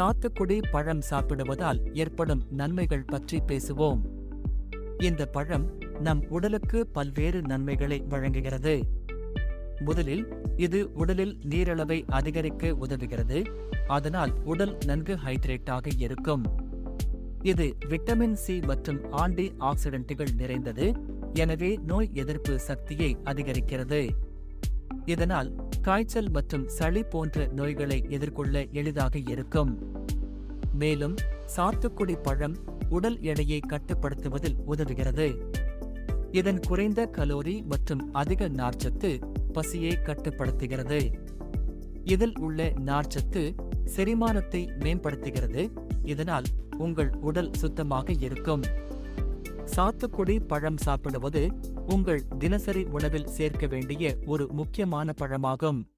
சாத்துக்குடி பழம் சாப்பிடுவதால் ஏற்படும் நன்மைகள் பற்றி பேசுவோம். இந்த பழம் நம் உடலுக்கு பல்வேறு நன்மைகளை வழங்குகிறது. முதலில் இது உடலில் நீரளவை அதிகரிக்க உதவுகிறது. அதனால் உடல் நன்கு ஹைட்ரேட்டாக இருக்கும். இது விட்டமின் சி மற்றும் ஆன்டி ஆக்சிடென்ட்டுகள் நிறைந்தது. எனவே நோய் எதிர்ப்பு சக்தியை அதிகரிக்கிறது. இதனால் காய்ச்சல் மற்றும் சளி போன்ற நோய்களை எதிர்கொள்ள எளிதாக இருக்கும். மேலும் சாத்துக்குடி பழம் உடல் எடையை கட்டுப்படுத்துவதில் உதவுகிறது. இதன் குறைந்த கலோரி மற்றும் அதிக நார்ச்சத்து பசியை கட்டுப்படுத்துகிறது. இதில் உள்ள நார்ச்சத்து செரிமானத்தை மேம்படுத்துகிறது. இதனால் உங்கள் உடல் சுத்தமாக இருக்கும். சாத்துக்குடி பழம் சாப்பிடுவது உங்கள் தினசரி உணவில் சேர்க்க வேண்டிய ஒரு முக்கியமான பழமாகும்.